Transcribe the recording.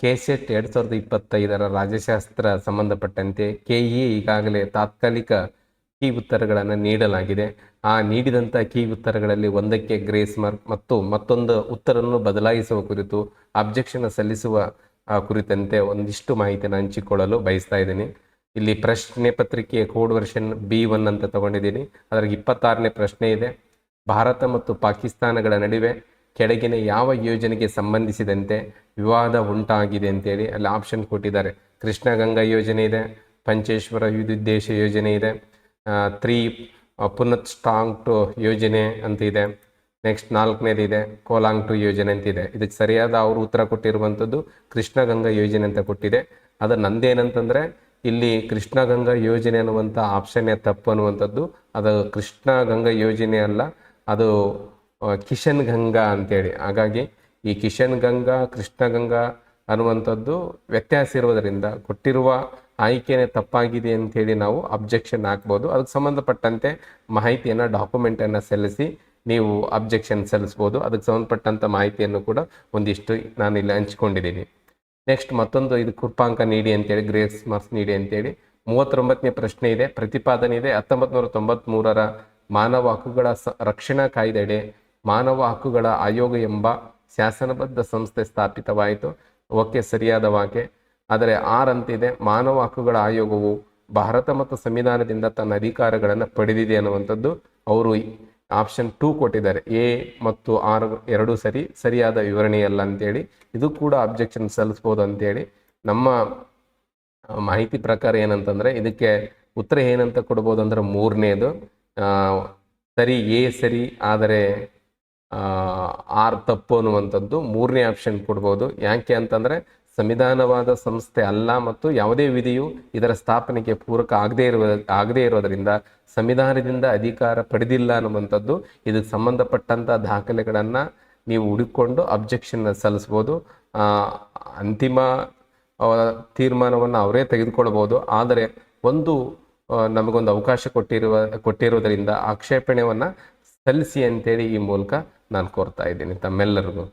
KSET ಎರಡ್ ಸಾವಿರದ ಇಪ್ಪತ್ತೈದರ ರಾಜ್ಯಶಾಸ್ತ್ರ ಸಂಬಂಧಪಟ್ಟಂತೆ ಕೆಇ ಈಗಾಗಲೇ ತಾತ್ಕಾಲಿಕ ಕೀ ಉತ್ತರಗಳನ್ನು ನೀಡಲಾಗಿದೆ. ಆ ನೀಡಿದಂಥ ಕೀ ಉತ್ತರಗಳಲ್ಲಿ ಒಂದಕ್ಕೆ ಗ್ರೇಸ್ ಮಾರ್ಕ್ ಮತ್ತು ಮತ್ತೊಂದು ಉತ್ತರವನ್ನು ಬದಲಾಯಿಸುವ ಕುರಿತು ಅಬ್ಜೆಕ್ಷನ್ ಸಲ್ಲಿಸುವ ಕುರಿತಂತೆ ಒಂದಿಷ್ಟು ಮಾಹಿತಿಯನ್ನು ಹಂಚಿಕೊಳ್ಳಲು ಬಯಸ್ತಾ ಇದ್ದೀನಿ. ಇಲ್ಲಿ ಪ್ರಶ್ನೆ ಪತ್ರಿಕೆಯ ಕೋಡ್ ವರ್ಷನ್ ಬಿ ಒನ್ ಅಂತ ತಗೊಂಡಿದ್ದೀನಿ. ಅದರಲ್ಲಿ ಇಪ್ಪತ್ತಾರನೇ ಪ್ರಶ್ನೆ ಇದೆ. ಭಾರತ ಮತ್ತು ಪಾಕಿಸ್ತಾನಗಳ ನಡುವೆ ಕೆಳಗಿನ ಯಾವ ಯೋಜನೆಗೆ ಸಂಬಂಧಿಸಿದಂತೆ ವಿವಾದ ಉಂಟಾಗಿದೆ ಅಂತೇಳಿ ಅಲ್ಲಿ ಆಪ್ಷನ್ ಕೊಟ್ಟಿದ್ದಾರೆ. ಕೃಷ್ಣ ಗಂಗಾ ಯೋಜನೆ ಇದೆ, ಪಂಚೇಶ್ವರ ವಿದ್ಯುದ್ದೇಶ ಯೋಜನೆ ಇದೆ ತ್ರೀ ಪುನತ್ ಸ್ಟಾಂಗ್ ಟು ಯೋಜನೆ ಅಂತ ಇದೆ. ನೆಕ್ಸ್ಟ್ ನಾಲ್ಕನೇದಿದೆ ಕೋಲಾಂಗ್ ಟು ಯೋಜನೆ ಅಂತ ಇದೆ. ಇದಕ್ಕೆ ಸರಿಯಾದ ಅವರು ಉತ್ತರ ಕೊಟ್ಟಿರುವಂಥದ್ದು ಕೃಷ್ಣಗಂಗಾ ಯೋಜನೆ ಅಂತ ಕೊಟ್ಟಿದೆ. ಅದು ನಂದೇನಂತಂದರೆ ಇಲ್ಲಿ ಕೃಷ್ಣಗಂಗಾ ಯೋಜನೆ ಅನ್ನುವಂಥ ಆಪ್ಷನ್ನೇ ತಪ್ಪು ಅನ್ನುವಂಥದ್ದು. ಅದು ಕೃಷ್ಣಗಂಗಾ ಯೋಜನೆ ಅಲ್ಲ, ಅದು ಕಿಶನ್ ಗಂಗಾ ಅಂತೇಳಿ. ಹಾಗಾಗಿ ಈ ಕಿಶನ್ ಗಂಗಾ, ಕೃಷ್ಣ ಗಂಗಾ ಅನ್ನುವಂಥದ್ದು ವ್ಯತ್ಯಾಸ ಇರುವುದರಿಂದ ಕೊಟ್ಟಿರುವ ಆಯ್ಕೆನೇ ತಪ್ಪಾಗಿದೆ ಅಂತೇಳಿ ನಾವು ಅಬ್ಜೆಕ್ಷನ್ ಹಾಕ್ಬೋದು. ಅದಕ್ಕೆ ಸಂಬಂಧಪಟ್ಟಂತೆ ಮಾಹಿತಿಯನ್ನು ಡಾಕ್ಯುಮೆಂಟನ್ನು ಸಲ್ಲಿಸಿ ನೀವು ಅಬ್ಜೆಕ್ಷನ್ ಸಲ್ಲಿಸ್ಬೋದು. ಅದಕ್ಕೆ ಸಂಬಂಧಪಟ್ಟಂಥ ಮಾಹಿತಿಯನ್ನು ಕೂಡ ಒಂದಿಷ್ಟು ನಾನು ಇಲ್ಲಿ ಹಂಚ್ಕೊಂಡಿದ್ದೀನಿ. ನೆಕ್ಸ್ಟ್ ಮತ್ತೊಂದು ಇದು ಕೃಪಾಂಕ ನೀಡಿ ಅಂತೇಳಿ ಗ್ರೇಸ್ ಮಾರ್ಕ್ಸ್ ನೀಡಿ ಅಂತೇಳಿ. ಮೂವತ್ತೊಂಬತ್ತನೇ ಪ್ರಶ್ನೆ ಇದೆ. ಪ್ರತಿಪಾದನೆ ಇದೆ. ಹತ್ತೊಂಬತ್ತು ನೂರ ತೊಂಬತ್ಮೂರರ ಮಾನವ ಹಕ್ಕುಗಳ ಸ, ರಕ್ಷಣಾ ಕಾಯ್ದೆಯಡಿ ಮಾನವ ಹಕ್ಕುಗಳ ಆಯೋಗ ಎಂಬ ಶಾಸನಬದ್ಧ ಸಂಸ್ಥೆ ಸ್ಥಾಪಿತವಾಯಿತು. ಓಕೆ, ಸರಿಯಾದ ವಾಕ್ಯ. ಆದರೆ ಆರ್ ಅಂತಿದೆ ಮಾನವ ಹಕ್ಕುಗಳ ಆಯೋಗವು ಭಾರತ ಮತ್ತು ಸಂವಿಧಾನದಿಂದ ತನ್ನ ಅಧಿಕಾರಗಳನ್ನು ಪಡೆದಿದೆ ಅನ್ನುವಂಥದ್ದು ಅವರು ಆಪ್ಷನ್ ಟೂ ಕೊಟ್ಟಿದ್ದಾರೆ. ಎ ಮತ್ತು ಆರ್ ಎರಡೂ ಸರಿ, ಸರಿಯಾದ ವಿವರಣೆಯಲ್ಲ ಅಂತೇಳಿ. ಇದು ಕೂಡ ಅಬ್ಜೆಕ್ಷನ್ ಸಲ್ಲಿಸ್ಬೋದು ಅಂತೇಳಿ. ನಮ್ಮ ಮಾಹಿತಿ ಪ್ರಕಾರ ಏನಂತಂದ್ರೆ, ಇದಕ್ಕೆ ಉತ್ತರ ಏನಂತ ಕೊಡ್ಬೋದು ಅಂದ್ರೆ ಮೂರನೇದು ಸರಿ, ಎ ಸರಿ, ಆದರೆ ಆರ್ ತಪ್ಪು ಅನ್ನುವಂಥದ್ದು ಮೂರನೇ ಆಪ್ಷನ್ ಕೊಡ್ಬೋದು. ಯಾಕೆ ಅಂತಂದರೆ ಸಂವಿಧಾನವಾದ ಸಂಸ್ಥೆ ಅಲ್ಲ ಮತ್ತು ಯಾವುದೇ ವಿಧಿಯು ಇದರ ಸ್ಥಾಪನೆಗೆ ಪೂರಕ ಆಗದೇ ಇರುವ, ಆಗದೇ ಇರೋದರಿಂದ ಸಂವಿಧಾನದಿಂದ ಅಧಿಕಾರ ಪಡೆದಿಲ್ಲ ಅನ್ನುವಂಥದ್ದು ಇದಕ್ಕೆ ಸಂಬಂಧಪಟ್ಟಂಥ ದಾಖಲೆಗಳನ್ನು ನೀವು ಹುಡುಕೊಂಡು ಅಬ್ಜೆಕ್ಷನ್ ಸಲ್ಲಿಸ್ಬೋದು. ಅಂತಿಮ ತೀರ್ಮಾನವನ್ನು ಅವರೇ ತೆಗೆದುಕೊಳ್ಬೋದು. ಆದರೆ ಒಂದು ನಮಗೊಂದು ಅವಕಾಶ ಕೊಟ್ಟಿರುವ ಕೊಟ್ಟಿರುವುದರಿಂದ ಆಕ್ಷೇಪಣೆಯನ್ನು ಸಲ್ಲಿಸಿ ಅಂತೇಳಿ ಈ ಮೂಲಕ ನಾನು ಕೋರ್ತಾ ಇದ್ದೀನಿ ತಮ್ಮೆಲ್ಲರಿಗೂ.